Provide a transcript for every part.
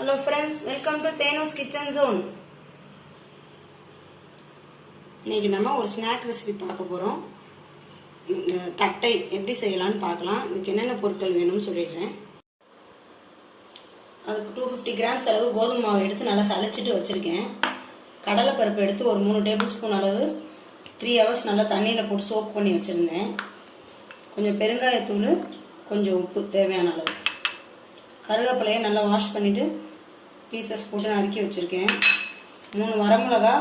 Hello friends welcome to தேனோஸ் kitchen ஜோன் இன்னைக்கு நம்ம ஒரு ஸ்நாக் ரெசிபி பார்க்க போகிறோம் தட்டை எப்படி செய்யலாம்னு பார்க்கலாம். இதுக்கு என்னென்ன பொருட்கள் வேணும்னு சொல்லிடுறேன். அதுக்கு டூ ஃபிஃப்டி கிராம்ஸ் அளவு கோதுமை மாவு எடுத்து நல்லா சளிச்சிட்டு வச்சுருக்கேன். கடலைப்பருப்பு எடுத்து ஒரு மூணு டேபிள் ஸ்பூன் அளவு த்ரீ ஹவர்ஸ் நல்லா தண்ணியில் போட்டு சோப் பண்ணி வச்சுருந்தேன். கொஞ்சம் பெருங்காயத்தூள் கொஞ்சம் உப்பு தேவையான அளவு. கருவேப்பிலையை நல்லா வாஷ் பண்ணிவிட்டு பீசஸ் போட்டு நறுக்கி வச்சுருக்கேன். மூணு வரமிளகா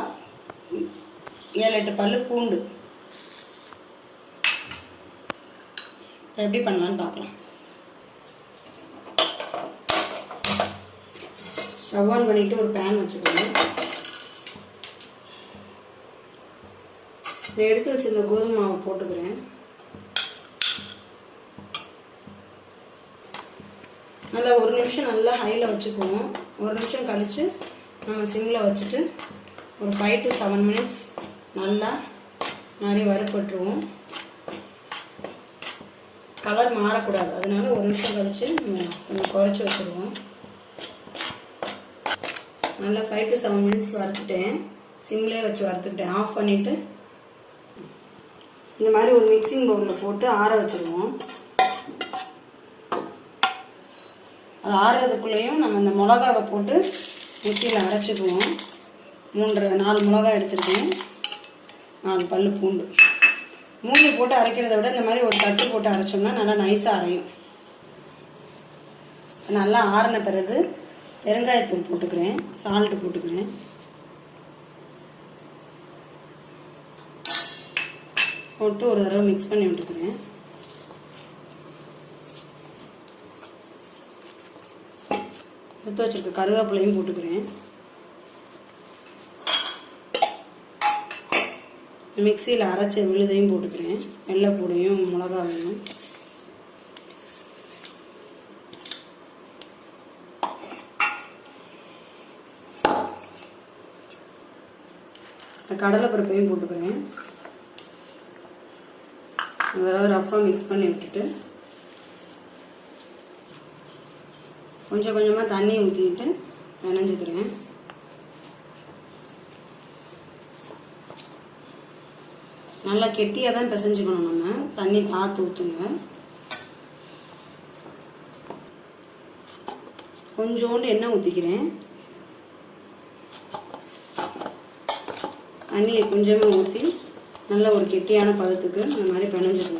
ஏழு எட்டு பல் பூண்டு. எப்படி பண்ணலான்னு பார்க்கலாம். ஸ்டவ் ஆன் பண்ணிவிட்டு ஒரு பேன் வச்சுக்கோங்க. இதை எடுத்து வச்சிருந்த கோதுமை மாவை போட்டுக்கிறேன். நல்லா ஒரு நிமிஷம் நல்லா ஹையில் வச்சுக்குவோம் ஒரு நிமிஷம் கழித்து நம்ம சிம்மில் வச்சுட்டு ஒரு ஃபைவ் டு செவன் மினிட்ஸ் நல்லா நிறைய வறுப்பட்டுருவோம். கலர் மாறக்கூடாது. அதனால ஒரு நிமிஷம் கழித்து நம்ம கொஞ்சம் குறைச்சி வச்சுருவோம். நல்லா ஃபைவ் டு செவன் மினிட்ஸ் வறுத்துட்டேன். சிம்லேயே வச்சு வறுத்துக்கிட்டேன். ஆஃப் பண்ணிவிட்டு இந்த மாதிரி ஒரு மிக்சிங் பவுலில் போட்டு ஆற வச்சுருவோம் அது ஆறுறதுக்குள்ளேயும் நம்ம இந்த மிளகாவை போட்டு மிக்சியில் அரைச்சிக்குவோம். மூன்று நாலு மிளகா எடுத்துருக்கேன். நாலு பல் பூண்டு. மூங்கி போட்டு அரைக்கிறத விட இந்த மாதிரி ஒரு தட்டு போட்டு அரைச்சோம்னா நல்லா நைஸாக அரையும். நல்லா ஆறின பிறகு பெருங்காயத்தூள் போட்டுக்கிறேன். சால்ட்டு போட்டுக்கிறேன். போட்டு ஒரு தடவை மிக்ஸ் பண்ணி விட்டுக்கிறேன். எடுத்து வச்சிருக்க கருவேப்பிலையும் போட்டுக்கிறேன். மிக்சியில் அரைச்ச விழுதையும் போட்டுக்கிறேன். வெள்ளைப்பூடையும் மிளகாவையும். கடலைப்பருப்பையும் போட்டுக்கிறேன். அதெல்லாம் ரஃப்பாக மிக்ஸ் பண்ணி விட்டுட்டு கொஞ்சம் கொஞ்சமாக தண்ணி ஊற்றிக்கிட்டு நினைஞ்சுக்கிறேன். நல்லா கெட்டியாக தான் பிசைஞ்சுக்கணும் நம்ம. தண்ணி பார்த்து ஊற்றுங்க கொஞ்சோண்டு எண்ணெய் ஊற்றிக்கிறேன் தண்ணியை கொஞ்சமாக ஊற்றி நல்ல ஒரு கெட்டியான பதத்துக்கு இந்த மாதிரி பிணைஞ்சிக்கணும்.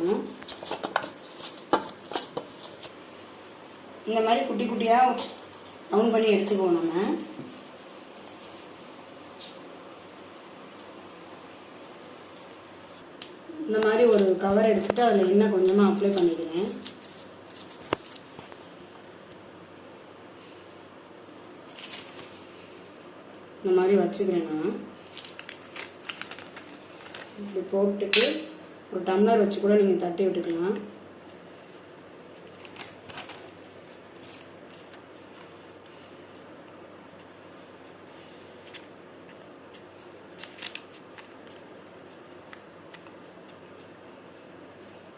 இந்த மாதிரி குட்டி குட்டியாக ரவுண்ட் பண்ணி எடுத்துக்குவோம் நம்ம. இந்த மாதிரி ஒரு கவர் எடுத்துகிட்டு அதில் எண்ணெய் கொஞ்சமாக அப்ளை பண்ணிக்கிறேன். இந்த மாதிரி வச்சுக்கிறேன் நான். இப்படி போட்டுட்டு ஒரு டம்ளர் வச்சு கூட நீங்கள் தட்டி விட்டுக்கலாம்.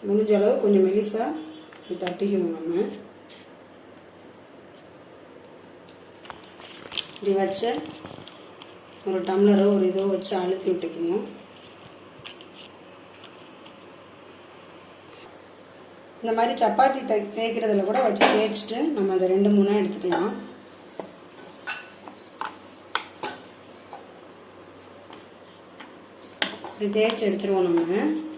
முடிஞ்ச அளவு கொஞ்சம் மெலிசா தட்டிக்கணும் நம்ம. இப்படி வச்ச ஒரு டம்ளரோ ஒரு இதோ வச்சு அழுத்தி விட்டுக்கணும். இந்த மாதிரி சப்பாத்தி தை தேய்க்கிறதுல கூட வச்சு தேய்ச்சிட்டு நம்ம அதை ரெண்டு மூணாக எடுத்துக்கலாம். இப்படி தேய்ச்சி எடுத்துருவோம் நம்ம.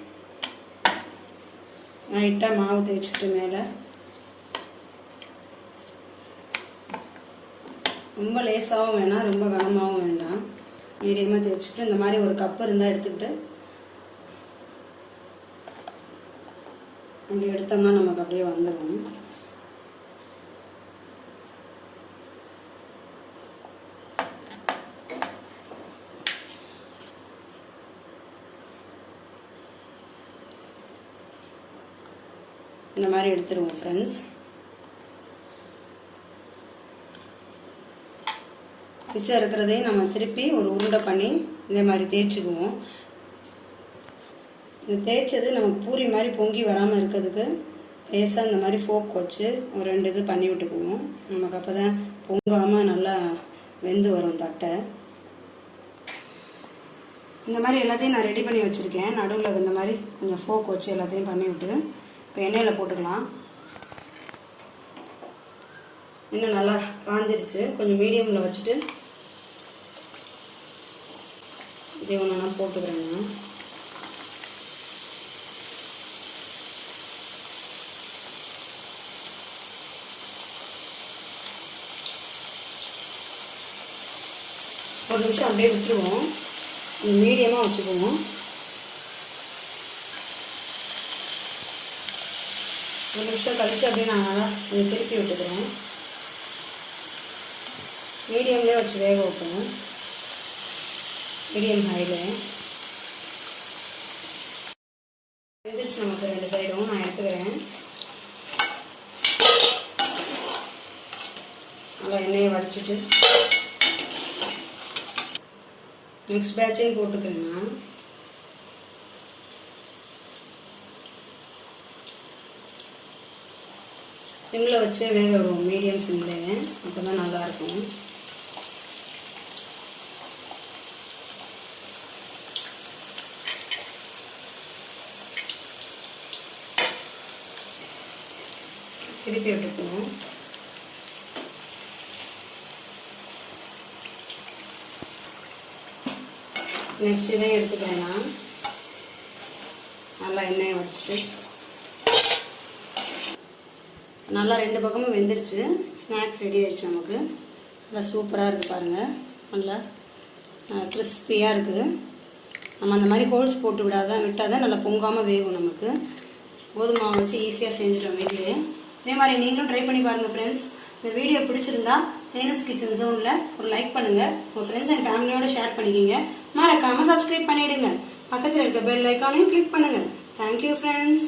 லைட்டாக மாவு தேய்ச்சிட்டு மேலே. ரொம்ப லேசாகவும் வேணாம் ரொம்ப கனமாகவும் வேண்டாம். மீடியமாக தேய்ச்சிட்டு இந்த மாதிரி ஒரு கப்பு இருந்தால் எடுத்துக்கிட்டு அப்படி எடுத்தோம்னா நமக்கு அப்படியே வந்துடும் இந்த மாதிரி எடுத்துருவோம் ஃப்ரெண்ட்ஸ் மிச்சம் இருக்கிறதையும் நம்ம திருப்பி ஒரு உருண்டை பண்ணி இதே மாதிரி தேய்ச்சிக்குவோம். இந்த தேய்ச்சது நம்ம பூரி மாதிரி பொங்கி வராமல் இருக்கிறதுக்கு லேசாக இந்த மாதிரி ஃபோக் வச்சு ஒரு ரெண்டு இது பண்ணி விட்டுக்குவோம். நமக்கு அப்போ தான் பொங்காமல் நல்லா வெந்து வரும் தட்டை. இந்த மாதிரி எல்லாத்தையும் நான் ரெடி பண்ணி வச்சுருக்கேன். நடுவில் இந்த மாதிரி கொஞ்சம் ஃபோக் வச்சு எல்லாத்தையும் பண்ணி விட்டு இப்போ எண்ணெயில் போட்டுக்கலாம். இன்னும் நல்லா காஞ்சிருச்சு. கொஞ்சம் மீடியமில் வச்சுட்டு இதே ஒன்று நான் போட்டுக்கிறேங்க. ஒரு நிமிஷம் அப்படியே விட்டுருவோம். மீடியமாக வச்சுக்குவோம். ஒரு நிமிஷம் கழிச்சு அப்படியே நான் நல்லா கொஞ்சம் திருப்பி விட்டுக்கிறேன். மீடியம்லேயே வச்சு வேக வைப்போம் மீடியம் ஹைல வெந்துருச்சு நமக்கு ரெண்டு சைடும். நான் எடுத்துக்கிறேன். நல்லா எண்ணெயை வடிச்சிட்டு. நெக்ஸ்ட் பேட்சையும் போட்டுக்கிறேன் நான். சிம்மில் வச்சு வேக விடுவோம் மீடியம் சிம்லேயே அப்போ தான் நல்லாயிருக்கும். திருப்பி விட்டுக்குவோம் நெக்ஸ்ட் இதையும் எடுத்துக்கிறேன் நான் நல்லா எண்ணெயை வச்சுட்டு நல்லா ரெண்டு பக்கமும் வெந்துருச்சு. ஸ்நாக்ஸ் ரெடி ஆயிடுச்சு நமக்கு. நல்லா சூப்பராக இருக்குது பாருங்கள் நல்லா கிறிஸ்பியாக இருக்குது நம்ம அந்த மாதிரி ஹோல்ஸ் போட்டு விடாதான் விட்டால் தான் நல்லா பொங்காமல் வேகும் நமக்கு. கோதுமை மாவு வச்சு ஈஸியாக செஞ்சுட்டோம் வீட்டிலேயே இதே மாதிரி நீங்களும் ட்ரை பண்ணி பாருங்கள் ஃப்ரெண்ட்ஸ் இந்த வீடியோ பிடிச்சிருந்தா தேனஸ் கிச்சன் ஜோனில் ஒரு லைக் பண்ணுங்கள் உங்கள் ஃப்ரெண்ட்ஸ் அண்ட் ஃபேமிலியோட ஷேர் பண்ணிக்கிங்க. மறக்காமல் சப்ஸ்கிரைப் பண்ணிவிடுங்க பக்கத்தில் இருக்க பெல் ஐக்கானையும் கிளிக் பண்ணுங்கள் தேங்க்யூ ஃப்ரெண்ட்ஸ்